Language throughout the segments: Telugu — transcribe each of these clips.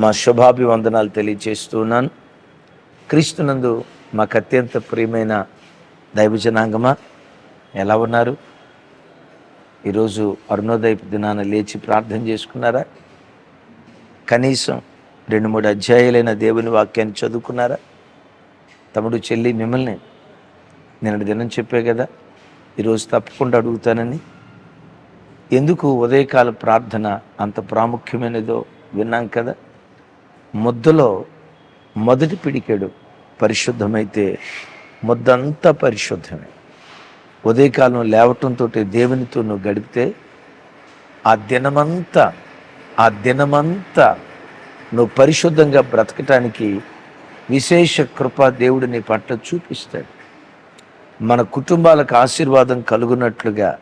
మా శుభాభివందనాలు తెలియజేస్తున్నాను క్రీస్తునందు మాకు అత్యంత ప్రియమైన దైవజనాంగమా ఎలా ఉన్నారు? ఈరోజు అరుణోదయ దినాన లేచి ప్రార్థన చేసుకున్నారా? కనీసం రెండు మూడు అధ్యాయులైన దేవుని వాక్యాన్ని చదువుకున్నారా? తమ్ముడు చెల్లి మిమ్మల్ని నిన్నటి దినం చెప్పే కదా ఈరోజు తప్పకుండా అడుగుతానని. ఎందుకు ఉదయకాల ప్రార్థన అంత ప్రాముఖ్యమైనదో విన్నాం కదా? ముద్దలో మొదటి పిడికెడు పరిశుద్ధమైతే ముద్దంతా పరిశుద్ధమే. ఉదయకాలం లేవటంతో దేవునితో నువ్వు గడిపితే ఆ దినమంతా ఆ దినమంతా నువ్వు పరిశుద్ధంగా బ్రతకటానికి విశేష కృప దేవుడు నీ పట్ల చూపిస్తాడు. మన కుటుంబాలకు ఆశీర్వాదం కలుగునట్లుగా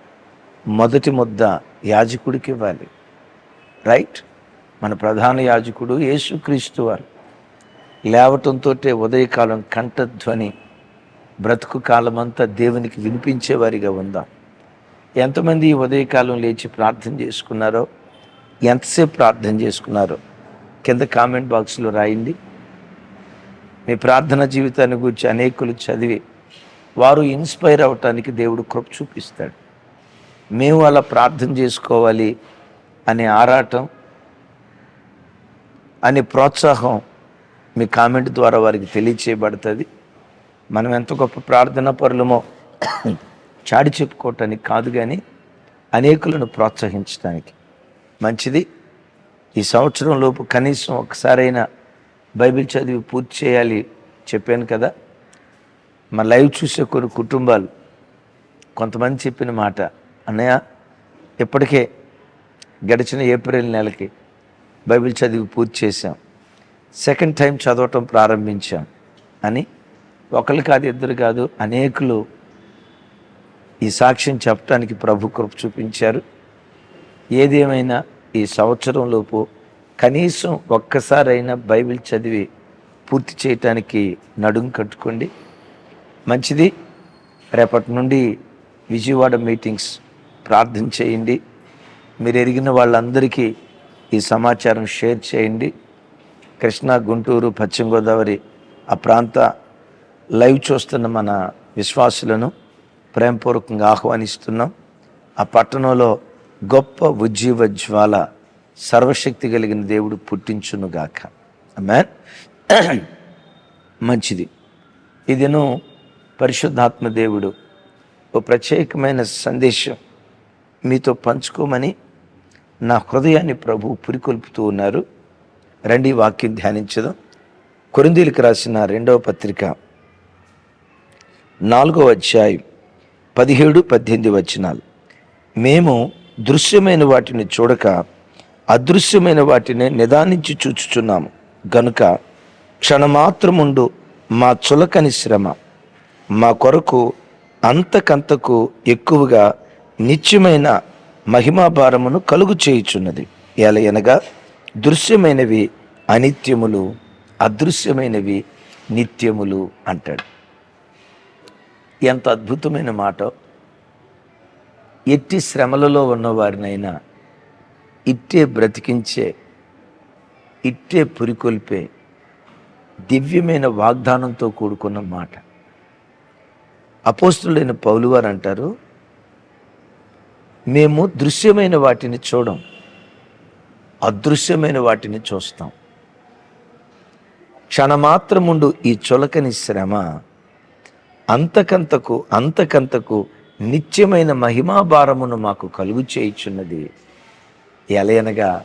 మొదటి ముద్ద యాజకుడికి ఇవ్వాలి. రైట్? మన ప్రధాన యాజకుడు యేసుక్రీస్తు వారు. లేవటంతో ఉదయకాలం కంఠధ్వని బ్రతుకు కాలమంతా దేవునికి వినిపించేవారిగా ఉందాం. ఎంతమంది ఈ ఉదయకాలం లేచి ప్రార్థన చేసుకున్నారో ఎంతసేపు ప్రార్థన చేసుకున్నారో కింద కామెంట్ బాక్స్లో రాయండి. మీ ప్రార్థన జీవితాన్ని గురించి అనేకులు చదివి వారు ఇన్స్పైర్ అవటానికి దేవుడు కృప చూపిస్తాడు. మేము అలా ప్రార్థన చేసుకోవాలి అనే ఆరాటం అనే ప్రోత్సాహం మీ కామెంట్ ద్వారా వారికి తెలియచేయబడుతుంది. మనం ఎంత గొప్ప ప్రార్థన పరులమో చాడి చెప్పుకోవటానికి కాదు కానీ అనేకులను ప్రోత్సహించడానికి మంచిది. ఈ సంవత్సరం లోపు కనీసం ఒకసారైనా బైబిల్ చదివి పూర్తి చేయాలి చెప్పాను కదా. మా లైవ్ చూసే కొన్ని కుటుంబాలు కొంతమంది చెప్పిన మాట అన్నయ్య ఇప్పటికే గడిచిన ఏప్రిల్ నెలకి బైబిల్ చదివి పూర్తి చేశాం. సెకండ్ టైం చదవటం ప్రారంభించాం. అని ఒకరు కాదు ఇద్దరు కాదు అనేకులు ఈ సాక్ష్యం చెప్పడానికి ప్రభు కృప చూపించారు. ఏదేమైనా ఈ సంవత్సరంలోపు కనీసం ఒక్కసారైనా బైబిల్ చదివి పూర్తి చేయటానికి నడుం కట్టుకోండి. మంచిది. రేపటి నుండి విజయవాడ మీటింగ్స్ ప్రార్థన చేయండి. మీరు ఎరిగిన వాళ్ళందరికీ ఈ సమాచారం షేర్ చేయండి. కృష్ణా గుంటూరు పశ్చిమ గోదావరి ఆ ప్రాంత లైవ్ చూస్తున్న మన విశ్వాసులను ప్రేమపూర్వకంగా ఆహ్వానిస్తున్నాం. ఆ పట్టణంలో గొప్ప ఉజ్జీవ జ్వాల సర్వశక్తి కలిగిన దేవుడు పుట్టించునుగాక మ్యాన్ మంచిది. ఇదిను పరిశుద్ధాత్మ దేవుడు ఓ ప్రత్యేకమైన సందేశం మీతో పంచుకోమని నా హృదయాన్ని ప్రభు పురికొల్పుతూ ఉన్నారు. రండి వాక్యం ధ్యానించదాం. కొరిందీలకు రాసిన రెండవ పత్రిక నాలుగో అధ్యాయం పదిహేడు పద్దెనిమిది వచనాలు. మేము దృశ్యమైన వాటిని చూడక అదృశ్యమైన వాటిని నిదానించి చూచుచున్నాము. గనుక క్షణమాత్రముండు మా చులకని శ్రమ మా కొరకు అంతకంతకు ఎక్కువగా నిత్యమైన మహిమాభారమును కలుగు చేయుచున్నది. ఎలయనగా దృశ్యమైనవి అనిత్యములు అదృశ్యమైనవి నిత్యములు అంటాడు. ఎంత అద్భుతమైన మాట. ఎట్టి శ్రమలలో ఉన్నవారినైనా ఇట్టే బ్రతికించే ఇట్టే పురికొల్పే దివ్యమైన వాగ్దానంతో కూడుకున్న మాట. అపోస్తులైన పౌలు వారు అంటారు మేము దృశ్యమైన వాటిని చూడం అదృశ్యమైన వాటిని చూస్తాం. క్షణమాత్రముండు ఈ చులకని శ్రమ అంతకంతకు అంతకంతకు నిత్యమైన మహిమాభారమును మాకు కలుగు చేయుచున్నది. ఎలయనగా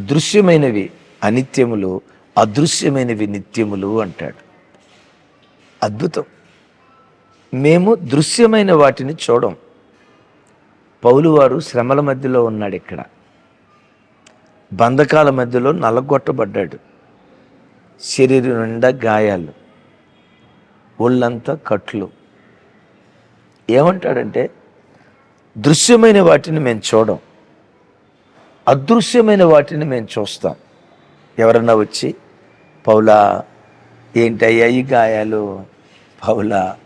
దృశ్యమైనవి అనిత్యములు అదృశ్యమైనవి నిత్యములు అంటాడు. అద్భుతం. మేము దృశ్యమైన వాటిని చూడం. పౌలు వారు శ్రమల మధ్యలో ఉన్నాడు ఇక్కడ. బంధకాల మధ్యలో నలగొట్టబడ్డాడు. శరీరం నిండా గాయాలు. ఒళ్ళంతా కట్లు. ఏమంటాడంటే దృశ్యమైన వాటిని మేము చూడం. అదృశ్యమైన వాటిని మేము చూస్తాం. ఎవరన్నా వచ్చి పౌలా ఏంటయ్యా ఈ గాయాలు? పౌలా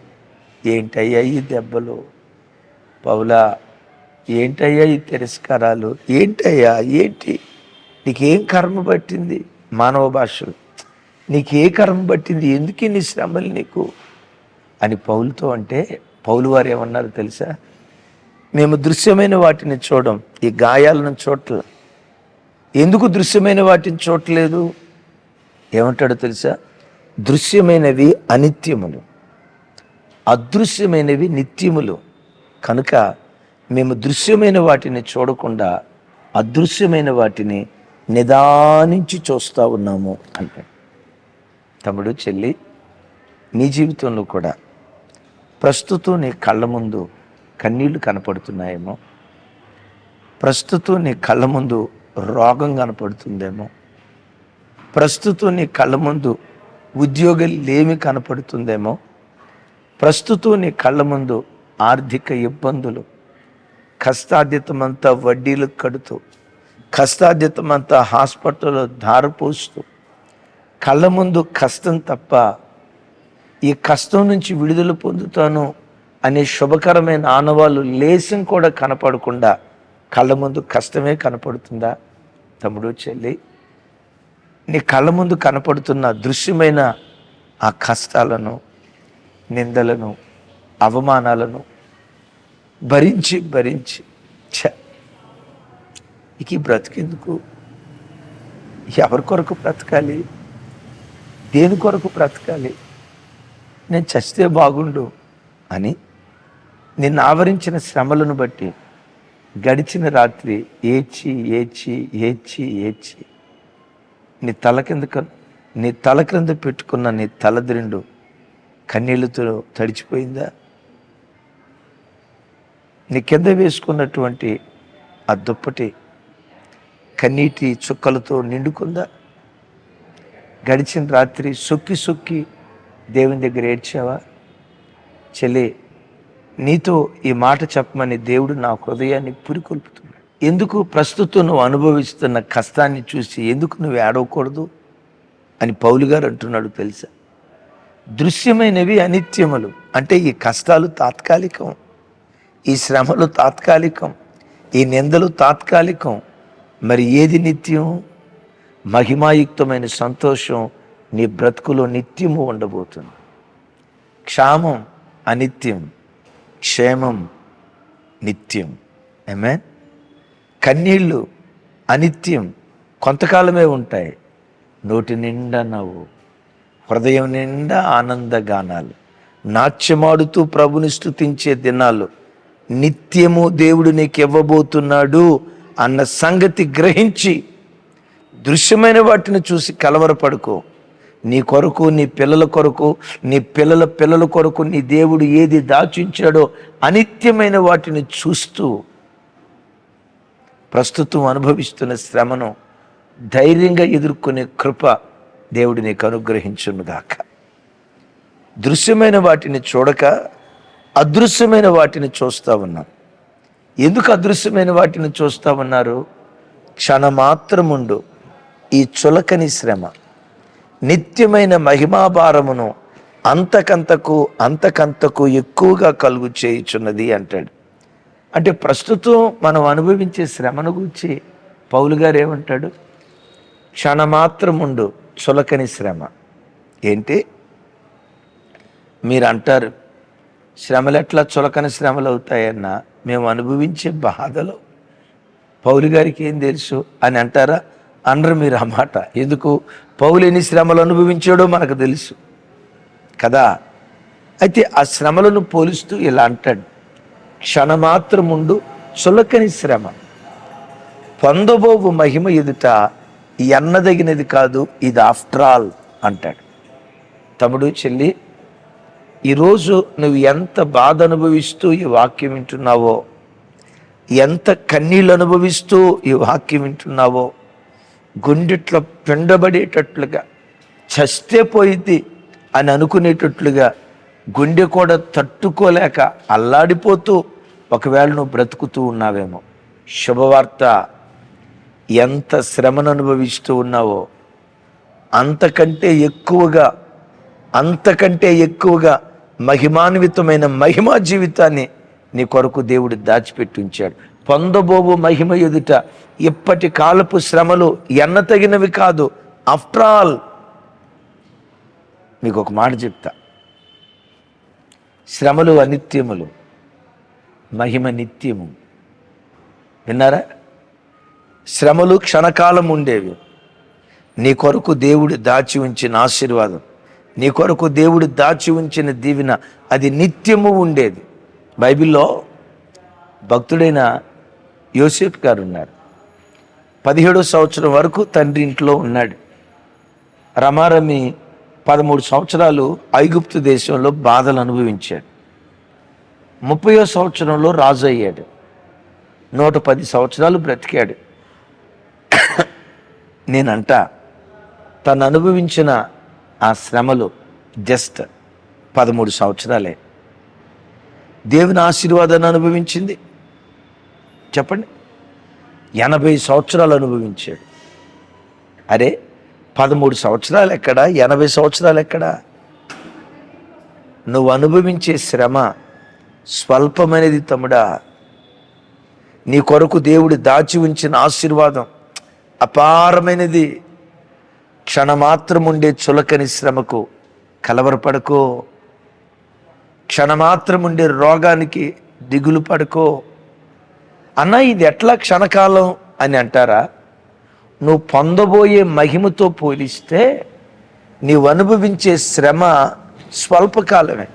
ఏంటయ్యా ఈ దెబ్బలు? పౌలా ఏంటయ్యా ఈ తిరస్కారాలు? ఏంటయ్యా? ఏంటి? నీకేం కర్మ పట్టింది? మానవ భాషలు. నీకే కర్మ పట్టింది? ఎందుకు నీ శ్రమలు నీకు? అని పౌలుతో అంటే పౌలు వారు ఏమన్నారు తెలుసా? మేము దృశ్యమైన వాటిని చూడం ఈ గాయాలను చూడట్ల ఎందుకు దృశ్యమైన వాటిని చూడలేదు ఏమంటాడో తెలుసా? దృశ్యమైనవి అనిత్యములు. అదృశ్యమైనవి నిత్యములు. కనుక మేము దృశ్యమైన వాటిని చూడకుండా అదృశ్యమైన వాటిని నిదానించి చూస్తూ ఉన్నాము అంటే తమ్ముడు చెల్లి నీ జీవితంలో కూడా ప్రస్తుతం నీ కళ్ళ ముందు కన్నీళ్ళు కనపడుతున్నాయేమో ప్రస్తుతం నీ కళ్ళ ముందు రోగం కనపడుతుందేమో ప్రస్తుతం నీ కళ్ళ ముందు ఉద్యోగం లేమి కనపడుతుందేమో ప్రస్తుతం నీ కళ్ళ ముందు ఆర్థిక ఇబ్బందులు కష్టాధ్యతమంతా వడ్డీలు కడుతూ కష్టాధ్యతమంతా హాస్పిటల్లో ధారపోస్తూ కళ్ళ ముందు కష్టం తప్ప ఈ కష్టం నుంచి విడుదల పొందుతాను అనే శుభకరమైన ఆనవాళ్ళు లేసం కూడా కనపడకుండా కళ్ళ ముందు కష్టమే కనపడుతుందా? తమ్ముడు చెల్లి నీ కళ్ళ ముందు కనపడుతున్న దృశ్యమైన ఆ కష్టాలను నిందలను అవమానాలను భరించి భరించి ఛ. ఇక ఈ బ్రతికెందుకు? ఎవరి కొరకు బ్రతకాలి? దేని కొరకు బ్రతకాలి? నేను చస్తే బాగుండు అని నిన్ను ఆవరించిన శ్రమలను బట్టి గడిచిన రాత్రి ఏడ్చి ఏడ్చి ఏడ్చి ఏడ్చి నీ తల కింద నీ తల క్రింద పెట్టుకున్న నీ తలదిరిండు కన్నీళ్ళతో తడిచిపోయిందా? నీ కింద వేసుకున్నటువంటి ఆ దుప్పటి కన్నీటి చుక్కలతో నిండుకుందా? గడిచిన రాత్రి సొక్కి సొక్కి దేవుని దగ్గర ఏడ్చావా? చెల్లి నీతో ఈ మాట చెప్పమని దేవుడు నా హృదయాన్ని పురికొల్పుతున్నాడు. ఎందుకు ప్రస్తుతం నువ్వు అనుభవిస్తున్న కష్టాన్ని చూసి ఎందుకు నువ్వు ఏడవకూడదు అని పౌలు గారు అంటున్నాడు తెలుసా? దృశ్యమైనవి అనిత్యములు. అంటే ఈ కష్టాలు తాత్కాలికం. ఈ శ్రమలు తాత్కాలికం ఈ నిందలు తాత్కాలికం. మరి ఏది నిత్యం? మహిమాయుక్తమైన సంతోషం నీ బ్రతుకులో నిత్యము ఉండబోతుంది. క్షామం అనిత్యం క్షేమం నిత్యం. ఏమే కన్నీళ్ళు అనిత్యం కొంతకాలమే ఉంటాయి. నోటి నిండా నవ్వు హృదయం నిండా ఆనందగానాలు నాట్యమాడుతూ ప్రభుని స్థుతించే దినాలు నిత్యము దేవుడు నీకు ఇవ్వబోతున్నాడు అన్న సంగతి గ్రహించి దృశ్యమైన వాటిని చూసి కలవరపడుకో. నీ కొరకు నీ పిల్లల కొరకు నీ పిల్లల పిల్లల కొరకు నీ దేవుడు ఏది దాచించాడో అనిత్యమైన వాటిని చూస్తూ ప్రస్తుతం అనుభవిస్తున్న శ్రమను ధైర్యంగా ఎదుర్కొనే కృప దేవుడు నీకు అనుగ్రహించునుగాక. దృశ్యమైన వాటిని చూడక అదృశ్యమైన వాటిని చూస్తా ఉన్నాం. ఎందుకు అదృశ్యమైన వాటిని చూస్తా ఉన్నారు? క్షణమాత్రముండు ఈ చులకని శ్రమ నిత్యమైన మహిమాభారమును అంతకంతకు అంతకంతకు ఎక్కువగా కలుగు చేయుచున్నది అంటాడు. అంటే ప్రస్తుతం మనం అనుభవించే శ్రమను గురించి పౌలు గారు ఏమంటాడు? క్షణమాత్రముండు చులకని శ్రమ. ఏంటి? మీరు అంటారు శ్రమలు ఎట్లా చులకని శ్రమలు అవుతాయన్నా మేము అనుభవించే బాధలు పౌలు గారికి ఏం తెలుసు అని అంటారా? అనరు మీరు ఆ మాట. ఎందుకు? పౌలు ఎన్ని శ్రమలు అనుభవించాడో మనకు తెలుసు. కదా? అయితే ఆ శ్రమలను పోలుస్తూ ఇలా అంటాడు. క్షణమాత్రముండు చులకని శ్రమ. పొందబోవు మహిమ ఎదుట ఎన్నదగినది కాదు ఇది ఆఫ్టర్ ఆల్ అంటాడు. తమ్ముడు చెల్లి ఈరోజు నువ్వు ఎంత బాధ అనుభవిస్తూ ఈ వాక్యం వింటున్నావో ఎంత కన్నీళ్ళు అనుభవిస్తూ ఈ వాక్యం వింటున్నావో గుండెట్లో పిండబడేటట్లుగా చస్తే పోయింది అని అనుకునేటట్లుగా గుండె కూడా తట్టుకోలేక అల్లాడిపోతూ ఒకవేళ నువ్వు బ్రతుకుతూ ఉన్నావేమో. శుభవార్త. ఎంత శ్రమను అనుభవిస్తూ ఉన్నావో అంతకంటే ఎక్కువగా అంతకంటే ఎక్కువగా మహిమాన్వితమైన మహిమా జీవితాన్ని నీ కొరకు దేవుడు దాచిపెట్టి ఉంచాడు. పొందబోవు మహిమ ఎదుట ఇప్పటి కాలపు శ్రమలు ఎన్న తగినవి కాదు. ఆఫ్టర్ ఆల్ మీకు ఒక మాట చెప్తా. శ్రమలు అనిత్యములు మహిమ నిత్యము. విన్నారా? శ్రమలు క్షణకాలం ఉండేవి. నీ కొరకు దేవుడు దాచి ఉంచిన ఆశీర్వాదం. నీ కొరకు దేవుడు దాచి ఉంచిన దీవెన అది నిత్యము ఉండేది. బైబిల్లో భక్తుడైన యోసేఫ్ గారు ఉన్నారు. పదిహేడో సంవత్సరం వరకు తండ్రి ఇంట్లో ఉన్నాడు. రమారమి పదమూడు సంవత్సరాలు ఐగుప్తు దేశంలో బాధలు అనుభవించాడు. ముప్పయో సంవత్సరంలో రాజు అయ్యాడు. నూట పది సంవత్సరాలు బ్రతికాడు. నేనంట తను అనుభవించిన ఆ శ్రమలు జస్ట్ పదమూడు సంవత్సరాలే. దేవుని ఆశీర్వాదాన్ని అనుభవించింది. చెప్పండి. ఎనభై సంవత్సరాలు అనుభవించాడు. అరే పదమూడు సంవత్సరాలు ఎక్కడ? ఎనభై సంవత్సరాలు ఎక్కడ? నువ్వు అనుభవించే శ్రమ స్వల్పమైనది తమ్ముడా. నీ కొరకు దేవుడు దాచి ఉంచిన ఆశీర్వాదం అపారమైనది. క్షణమాత్రం ఉండే చులకని శ్రమకు కలవరపడకో. క్షణమాత్రం ఉండే రోగానికి దిగులు పడుకో. అన్న ఇది ఎట్లా క్షణకాలం అని అంటారా? నువ్వు పొందబోయే మహిమతో పోలిస్తే నీవు అనుభవించే శ్రమ స్వల్పకాలమే.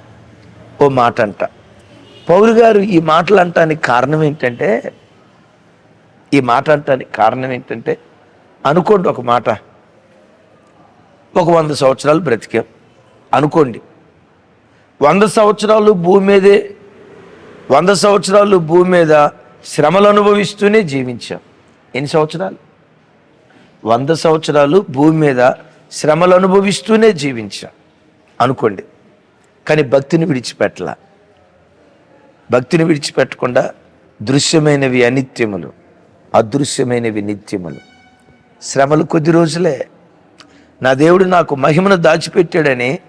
ఓ మాట అంట పౌరు గారు ఈ మాటలు అంటానికి కారణం ఏంటంటే ఈ మాట అంటానికి కారణం ఏంటంటే అనుకోండి ఒక మాట. ఒక వంద సంవత్సరాలు బ్రతికాం. అనుకోండి. వంద సంవత్సరాలు భూమి మీదే వంద సంవత్సరాలు భూమి మీద శ్రమలు అనుభవిస్తూనే జీవించాం. ఎన్ని సంవత్సరాలు? వంద సంవత్సరాలు భూమి మీద శ్రమలు అనుభవిస్తూనే జీవించాం. అనుకోండి. కానీ భక్తిని విడిచిపెట్టలా. భక్తిని విడిచిపెట్టకుండా దృశ్యమైనవి అనిత్యములు అదృశ్యమైనవి నిత్యములు. శ్రమలు కొద్ది రోజులే. నా దేవుడు నాకు మహిమను దాచిపెట్టాడని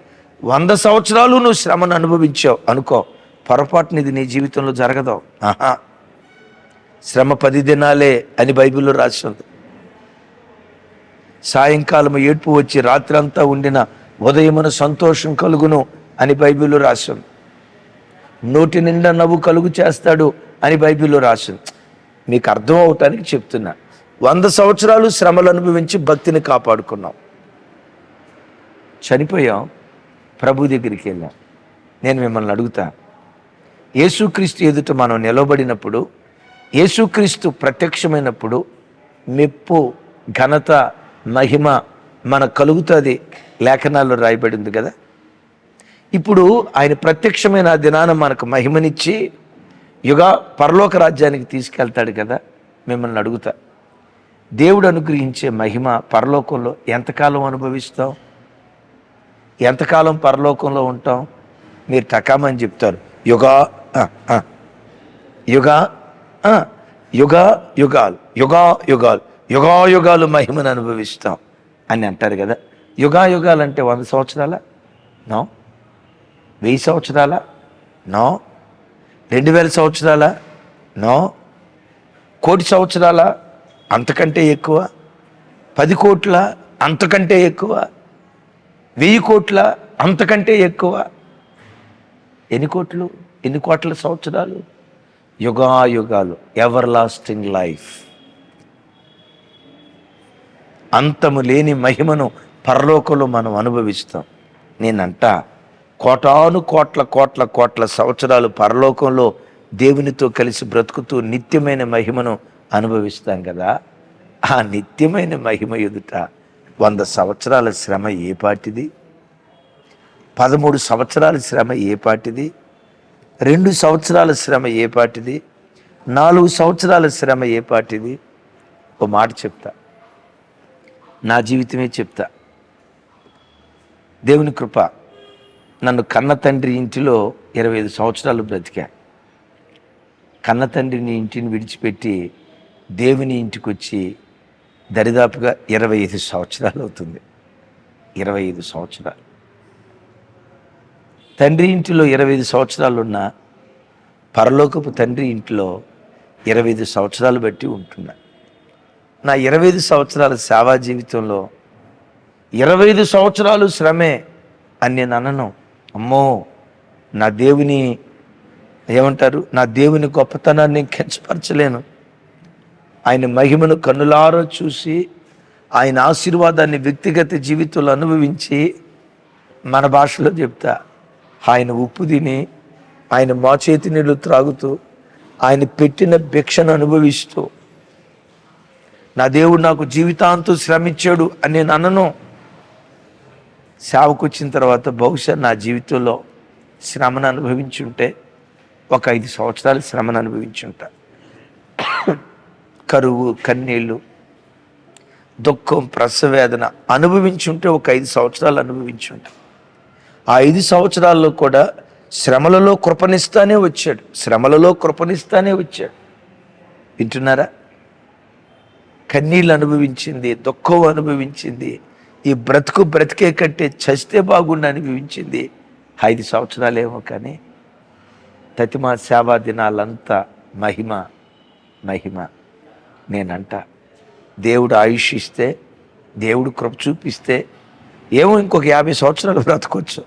వంద సంవత్సరాలు నువ్వు శ్రమను అనుభవించావు. అనుకో పొరపాటున ఇది నీ జీవితంలో జరగదు. ఆహా. శ్రమ పది దినాలే అని బైబిల్లో రాసి ఉంది సాయంకాలం ఏడ్పు వచ్చి రాత్రంతా ఉండిన ఉదయమున సంతోషం కలుగును అని బైబిల్లో రాసింది. నోటి నిండా నవ్వు కలుగు చేస్తాడు అని బైబిల్లో రాసింది. మీకు అర్థం అవటానికి చెప్తున్నా. వంద సంవత్సరాలు శ్రమలు అనుభవించి భక్తిని కాపాడుకున్నాం చనిపోయాం ప్రభు దగ్గరికి వెళ్ళాం. నేను మిమ్మల్ని అడుగుతా యేసుక్రీస్తు ఎదుట మనం నిలబడినప్పుడు యేసుక్రీస్తు ప్రత్యక్షమైనప్పుడు మెప్పు ఘనత మహిమ మన కలుగుతుంది. లేఖనాల్లో రాయబడింది కదా? ఇప్పుడు ఆయన ప్రత్యక్షమైన దినాన మనకు మహిమనిచ్చి యుగ పరలోక రాజ్యానికి తీసుకెళ్తాడు కదా? మిమ్మల్ని అడుగుతా దేవుడు అనుగ్రహించే మహిమ పరలోకంలో ఎంతకాలం అనుభవిస్తాం? ఎంతకాలం పరలోకంలో ఉంటాం? మీరు టకామని చెప్తారు. యుగా యుగా యుగ యుగాలు. యుగా యుగాలు. యుగా యుగాలు మహిమను అనుభవిస్తాం అని అంటారు కదా. యుగా యుగాలు అంటే వంద సంవత్సరాల? నో. వెయ్యి సంవత్సరాల? నో. రెండు వేల సంవత్సరాల? నో. కోటి సంవత్సరాల? అంతకంటే ఎక్కువ. పది కోట్ల? అంతకంటే ఎక్కువ. వెయ్యి కోట్ల అంతకంటే ఎక్కువ. ఎన్ని కోట్లు? ఎన్ని కోట్ల సంవత్సరాలు? యుగాయుగాలు. Everlasting life. అంతము లేని మహిమను పరలోకంలో మనం అనుభవిస్తాం. నేనంట కోటాను కోట్ల కోట్ల కోట్ల సంవత్సరాలు పరలోకంలో దేవునితో కలిసి బ్రతుకుతూ నిత్యమైన మహిమను అనుభవిస్తాం కదా? ఆ నిత్యమైన మహిమ ఎదుట వంద సంవత్సరాల శ్రమ ఏ పాటిది పదమూడు సంవత్సరాల శ్రమ ఏ పాటిది రెండు సంవత్సరాల శ్రమ ఏ పాటిది నాలుగు సంవత్సరాల శ్రమ ఏ పాటిది ఓ మాట చెప్తా. నా జీవితమే చెప్తా. దేవుని కృప నన్ను కన్న తండ్రి ఇంటిలో ఇరవై ఐదు సంవత్సరాలు బ్రతికా. కన్న తండ్రిని ఇంటిని విడిచిపెట్టి దేవుని ఇంటికి వచ్చి దరిదాపుగా ఇరవై ఐదు సంవత్సరాలు అవుతుంది. ఇరవై ఐదు సంవత్సరాలు. తండ్రి ఇంటిలో ఇరవై ఐదు సంవత్సరాలు ఉన్న పరలోకపు తండ్రి ఇంటిలో ఇరవై ఐదు సంవత్సరాలు బట్టి ఉంటున్నా. నా ఇరవై ఐదు సంవత్సరాల సేవా జీవితంలో ఇరవై ఐదు సంవత్సరాలు శ్రమే అని నేను అనను. అమ్మో నా దేవుని ఏమంటారు? నా దేవుని గొప్పతనాన్ని కించపరచలేను. ఆయన మహిమను కన్నులారో చూసి ఆయన ఆశీర్వాదాన్ని వ్యక్తిగత జీవితంలో అనుభవించి మన భాషలో చెప్తా ఆయన ఉప్పు తిని ఆయన మా చేతి నీళ్ళు త్రాగుతూ ఆయన పెట్టిన భిక్షను అనుభవిస్తూ నా దేవుడు నాకు జీవితాంతం శ్రమించాడు అని నేను అనను. సేవకు వచ్చిన తర్వాత బహుశా నా జీవితంలో శ్రమను అనుభవించి ఉంటే ఒక ఐదు సంవత్సరాలు శ్రమను అనుభవించుంటా. కరువు కన్నీళ్ళు దుఃఖం ప్రసవేదన అనుభవించి ఉంటే ఒక ఐదు సంవత్సరాలు అనుభవించి ఆ ఐదు సంవత్సరాల్లో కూడా శ్రమలలో కృపనిస్తానే వచ్చాడు. శ్రమలలో కృపనిస్తానే వచ్చాడు. వింటున్నారా? కన్నీళ్ళు అనుభవించింది దుఃఖం అనుభవించింది ఈ బ్రతుకు బ్రతికే కంటే చస్తే బాగుండి అనుభవించింది ఐదు సంవత్సరాలేమో కానీ తతిమా సేవా దినాలంతా మహిమ మహిమ. నేనంట. దేవుడు ఆయుష్ ఇస్తే దేవుడు కృప చూపిస్తే ఏమో ఇంకొక యాభై సంవత్సరాలు బ్రతకొచ్చు.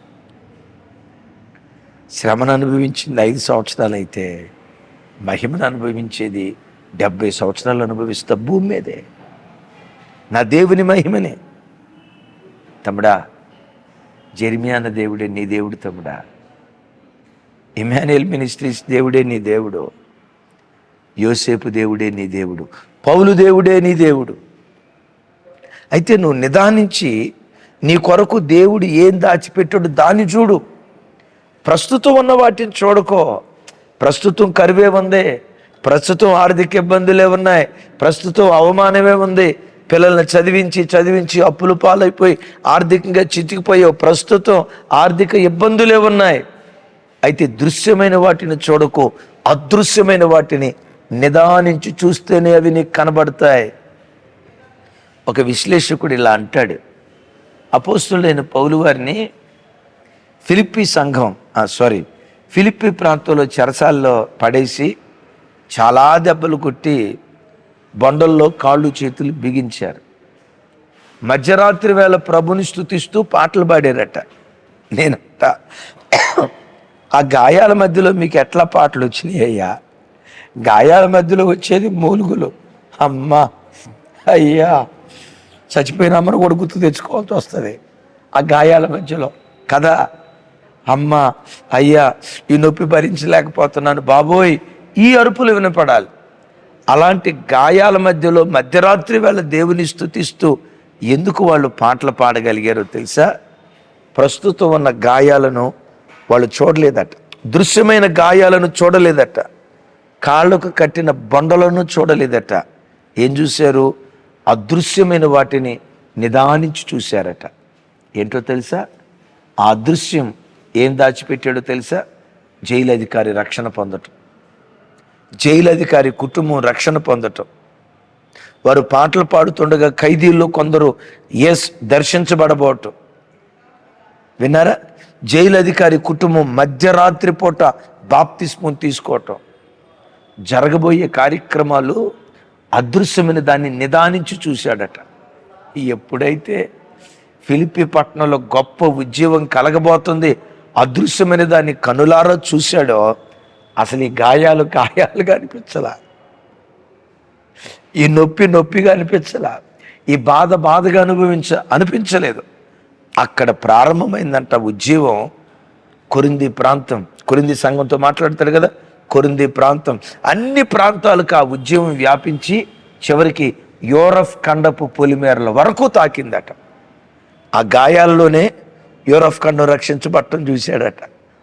శ్రమను అనుభవించింది ఐదు సంవత్సరాలు అయితే మహిమను అనుభవించేది డెబ్బై సంవత్సరాలు అనుభవిస్తా భూమి మీదే. నా దేవుని మహిమనే. తమ్ముడా జెర్మియాన దేవుడే నీ దేవుడు తమ్ముడా. ఇమాన్యుయల్ మినిస్ట్రీస్ దేవుడే నీ దేవుడు. యోసేపు దేవుడే నీ దేవుడు. పౌలు దేవుడే నీ దేవుడు. అయితే నువ్వు నిదానించి నీ కొరకు దేవుడు ఏం దాచిపెట్టాడు దాన్ని చూడు. ప్రస్తుతం ఉన్న వాటిని చూడకో. ప్రస్తుతం కరువే ఉంది. ప్రస్తుతం ఆర్థిక ఇబ్బందులే ఉన్నాయి. ప్రస్తుతం అవమానమే ఉంది. పిల్లల్ని చదివించి చదివించి అప్పులు పాలైపోయి ఆర్థికంగా చితికిపోయావు ప్రస్తుతం ఆర్థిక ఇబ్బందులే ఉన్నాయి. అయితే దృశ్యమైన వాటిని చూడకు. అదృశ్యమైన వాటిని నిదానించి చూస్తేనే అవి నీకు కనబడతాయి. ఒక విశ్లేషకుడు ఇలా అంటాడు. అపోస్తులైన పౌలు వారిని ఫిలిప్పి సంఘం సారీ ఫిలిప్పి ప్రాంతంలో చెరసాల్లో పడేసి చాలా దెబ్బలు కొట్టి బొండల్లో కాళ్ళు చేతులు బిగించారు. మధ్యరాత్రి వేళ ప్రభుని స్థుతిస్తూ పాటలు పాడారట. నేనంట ఆ గాయాల మధ్యలో మీకు ఎట్లా పాటలు వచ్చినాయి అయ్యా గాయాల మధ్యలో వచ్చేది మూలుగులు. అమ్మా అయ్యా చచ్చిపోయిన అమ్మను కూడా గుర్తు తెచ్చుకోవాల్సి వస్తుంది ఆ గాయాల మధ్యలో. కదా? అమ్మ అయ్యా ఈ నొప్పి భరించలేకపోతున్నాను. బాబోయ్ ఈ అరుపులు వినపడాలి. అలాంటి గాయాల మధ్యలో మధ్యరాత్రి వేళ దేవుని స్థుతిస్తూ ఎందుకు వాళ్ళు పాటలు పాడగలిగారో తెలుసా? ప్రస్తుతం ఉన్న గాయాలను వాళ్ళు చూడలేదట. దృశ్యమైన గాయాలను చూడలేదట. కాళ్ళకు కట్టిన బండలను చూడలేదట. ఏం చూశారు? అదృశ్యమైన వాటిని నిదానించి చూశారట. ఏంటో తెలుసా? ఆ అదృశ్యం ఏం దాచిపెట్టాడో తెలుసా? జైలు అధికారి రక్షణ పొందటం. జైలు అధికారి కుటుంబం రక్షణ పొందటం. వారు పాటలు పాడుతుండగా ఖైదీల్లో కొందరు ఎస్ దర్శించబడబోవటం. విన్నారా? జైలు అధికారి కుటుంబం మధ్యరాత్రి పూట బాప్తిస్మం తీసుకోవటం. జరగబోయే కార్యక్రమాలు అదృశ్యమైన దాన్ని నిదానించి చూశాడట. ఎప్పుడైతే ఫిలిపి పట్టణంలో గొప్ప ఉద్యోగం కలగబోతుంది అదృశ్యమైన దాన్ని కనులారా చూశాడో అసలు ఈ గాయాలు గాయాలుగా అనిపించలా. ఈ నొప్పి నొప్పిగా అనిపించలా. ఈ బాధ బాధగా అనుభవించ అనిపించలేదు. అక్కడ ప్రారంభమైందంట ఉజ్జీవం కొరింది ప్రాంతం కొరింది సంఘంతో మాట్లాడతాడు కదా. కొరింది ప్రాంతం. అన్ని ప్రాంతాలకు ఆ ఉద్యమం వ్యాపించి చివరికి యూరఫ్ ఖండపు పొలిమేరల వరకు తాకిందట. ఆ గాయాలలోనే యూరప్ ఖండం రక్షించబట్టం చూశాడట.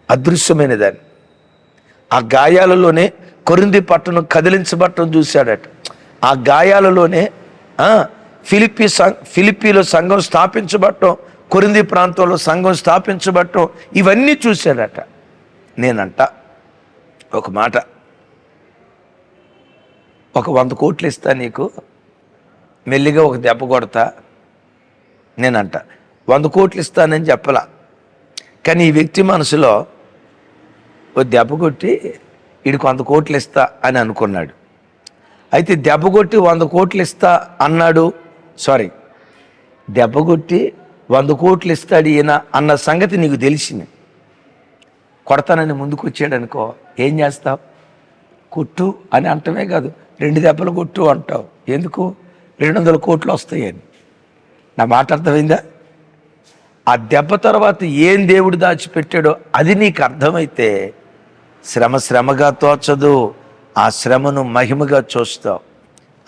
అదృశ్యమైన దాన్ని ఆ గాయాలలోనే కొరింది పట్టణం కదిలించబట్టం చూశాడట. ఆ గాయాలలోనే ఆ, సం ఫిలిప్పీలో సంఘం స్థాపించబట్టం కొరింది ప్రాంతంలో సంఘం స్థాపించబట్టం ఇవన్నీ చూశాడట. నేనంట ఒక మాట. ఒక వంద కోట్లు ఇస్తా నీకు మెల్లిగా ఒక దెబ్బ కొడతా నేనంట. వంద కోట్లు ఇస్తానని చెప్పలా. కానీ ఈ వ్యక్తి మనసులో ఓ దెబ్బ కొట్టి వీడికి వంద కోట్లు ఇస్తా అని అనుకున్నాడు. అయితే దెబ్బ కొట్టి వంద కోట్లు ఇస్తా అన్నాడు సారీ దెబ్బ కొట్టి వంద కోట్లు ఇస్తాడు ఈయన అన్న సంగతి నీకు తెలిసింది. కొడతానని ముందుకు వచ్చాడు అనుకో ఏం చేస్తావు? కొట్టు అని అంటమే కాదు. రెండు దెబ్బలు కొట్టు అంటావు. ఎందుకు? రెండు వందల కోట్లు వస్తాయని. నా మాట అర్థమైందా? ఆ దెబ్బ తర్వాత ఏం దేవుడు దాచిపెట్టాడో అది నీకు అర్థమైతే శ్రమ శ్రమగా తోచదు. ఆ శ్రమను మహిమగా చూస్తావు.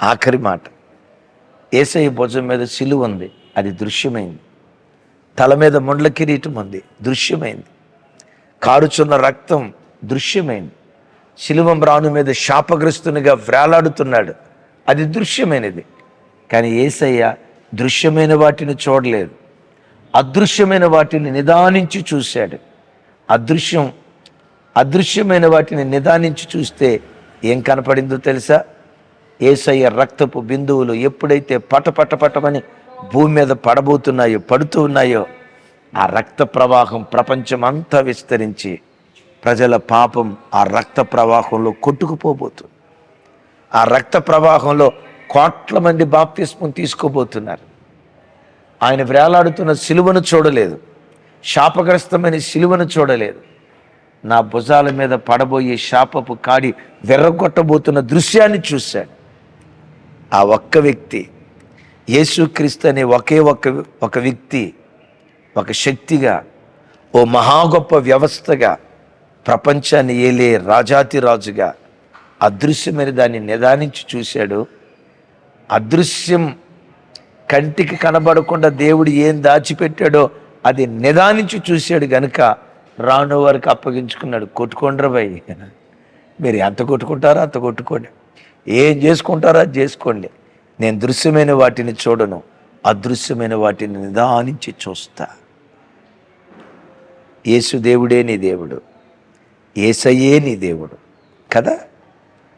ఆఖరి మాట. ఏసై భుజం మీద సిలువ ఉంది. అది దృశ్యమైంది. తల మీద ముండ్ల కిరీటం ఉంది. దృశ్యమైంది. కారుచున్న రక్తం దృశ్యమైంది. శిలువం రాను మీద శాపగ్రస్తునిగా వ్రేలాడుతున్నాడు. అది దృశ్యమైనది. కానీ ఏసయ్య దృశ్యమైన వాటిని చూడలేదు. అదృశ్యమైన వాటిని నిదానించి చూశాడు. అదృశ్యం అదృశ్యమైన వాటిని నిదానించి చూస్తే ఏం కనపడిందో తెలుసా? ఏసయ్య రక్తపు బిందువులు ఎప్పుడైతే పట పట పటమని భూమి మీద పడబోతున్నాయో పడుతూ ఉన్నాయో ఆ రక్త ప్రవాహం ప్రపంచం అంతా విస్తరించి ప్రజల పాపం ఆ రక్త ప్రవాహంలో కొట్టుకుపోబోతుంది. ఆ రక్త ప్రవాహంలో కోట్ల మంది బాప్తిస్మం తీసుకోబోతున్నారు. ఆయన వేలాడుతున్న సిలువను చూడలేదు. శాపగ్రస్తమైన సిలువను చూడలేదు. నా భుజాల మీద పడబోయే శాపపు కాడి వెర్రగొట్టబోతున్న దృశ్యాన్ని చూశాడు ఆ ఒక్క వ్యక్తి యేసుక్రీస్తు అనే ఒకే ఒక్క ఒక వ్యక్తి ఒక శక్తిగా ఓ మహా గొప్ప వ్యవస్థగా ప్రపంచాన్ని ఏలే రాజాతిరాజుగా అదృశ్యమైన దాన్ని నిదానించి చూశాడు. అదృశ్యం కంటికి కనబడకుండా దేవుడు ఏం దాచిపెట్టాడో అది నిదానించి చూశాడు గనుక రాను వారికి అప్పగించుకున్నాడు. కొట్టుకోండ్రా భయ్ మీరు ఎంత కొట్టుకుంటారో అంత కొట్టుకోండి. ఏం చేసుకుంటారో అది చేసుకోండి. నేను దృశ్యమైన వాటిని చూడను. అదృశ్యమైన వాటిని నిదానించి చూస్తా. యేసు దేవుడే నీ దేవుడు. ఏసయ్యే నీ దేవుడు. కదా?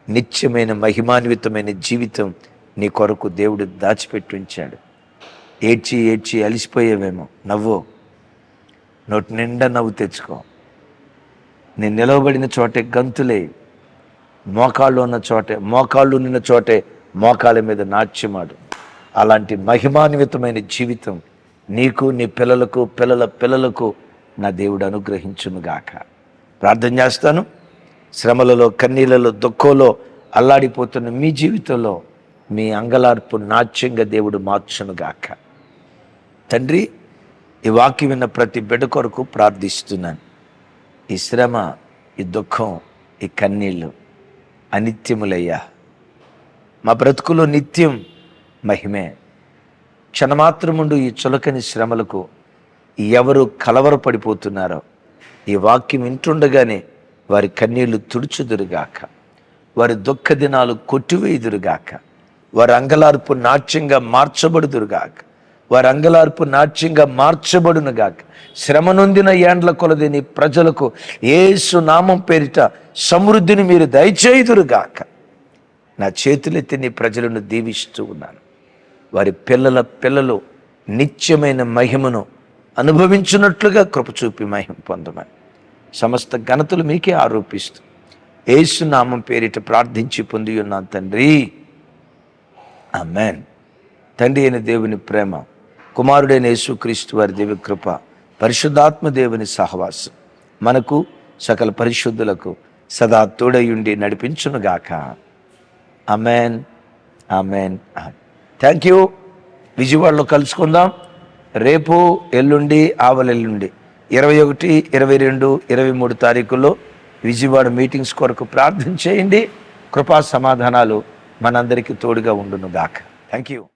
నిత్యమైన మహిమాన్వితమైన జీవితం నీ కొరకు దేవుడు దాచిపెట్టి ఉంచాడు. ఏడ్చి ఏడ్చి అలిసిపోయేవేమో. నవ్వు. నోటి నిండా నవ్వు తెచ్చుకో. నేను నిలవబడిన చోటే గంతులే. మోకాళ్ళు ఉన్న చోటే మోకాళ్ళు ఉన్న చోటే మోకాళ్ళ మీద నాట్యమాడు. అలాంటి మహిమాన్వితమైన జీవితం నీకు నీ పిల్లలకు పిల్లల పిల్లలకు నా దేవుడు అనుగ్రహించునుగాక ప్రార్థన చేస్తాను. శ్రమలలో కన్నీళ్ళలో దుఃఖంలో అల్లాడిపోతున్న మీ జీవితంలో మీ అంగలార్పు నాట్యంగా దేవుడు మార్చునుగాక తండ్రి ఈ వాక్యం విన్న ప్రతి బిడ్డ కొరకు ప్రార్థిస్తున్నాను. ఈ శ్రమ ఈ దుఃఖం ఈ కన్నీళ్ళు అనిత్యములయ్యా. మా బ్రతుకులో నిత్యం మహిమే. క్షణమాత్రముండు ఈ చులకని శ్రమలకు ఎవరు కలవరపడిపోతున్నారో ఈ వాక్యం వింటుండగానే వారి కన్నీళ్ళు తుడుచుదురుగాక. వారి దుఃఖ దినాలు కొట్టివేయుదురుగాక. వారి అంగలార్పు నాట్యంగా మార్చబడుదురుగాక. వారి అంగలార్పు నాట్యంగా మార్చబడునుగాక. శ్రమ నొందిన ఏండ్ల కొలది నీ ప్రజలకు ఏసు నామం పేరిట సమృద్ధిని మీరు దయచేయుదురుగాక. నా చేతులెత్తి నీ ప్రజలను దీవిస్తూ ఉన్నాను. వారి పిల్లల పిల్లలు నిత్యమైన మహిమను అనుభవించినట్లుగా కృప చూపి మహిమ పొందమని. సమస్త ఘనతలు మీకే ఆరోపిస్తూ ఏసు నామం పేరిట ప్రార్థించి పొంది ఉన్నాను తండ్రి. ఆమెన్. తండ్రి అయిన దేవుని ప్రేమ కుమారుడైన యేసుక్రీస్తు వారి దేవి కృప పరిశుద్ధాత్మ దేవుని సహవాసం మనకు సకల పరిశుద్ధులకు సదా తోడయుండి నడిపించునుగాక. Amen amen thank you. విజయవాడలో కలుసుకుందాం. రేపు ఎల్లుండి ఆవలెల్లుండి ఇరవై ఒకటి ఇరవై రెండు ఇరవై మూడు తారీఖుల్లో విజయవాడ మీటింగ్స్ కొరకు ప్రార్థన చేయండి. కృపా సమాధానాలు మనందరికీ తోడుగా ఉండును గాక. Thank you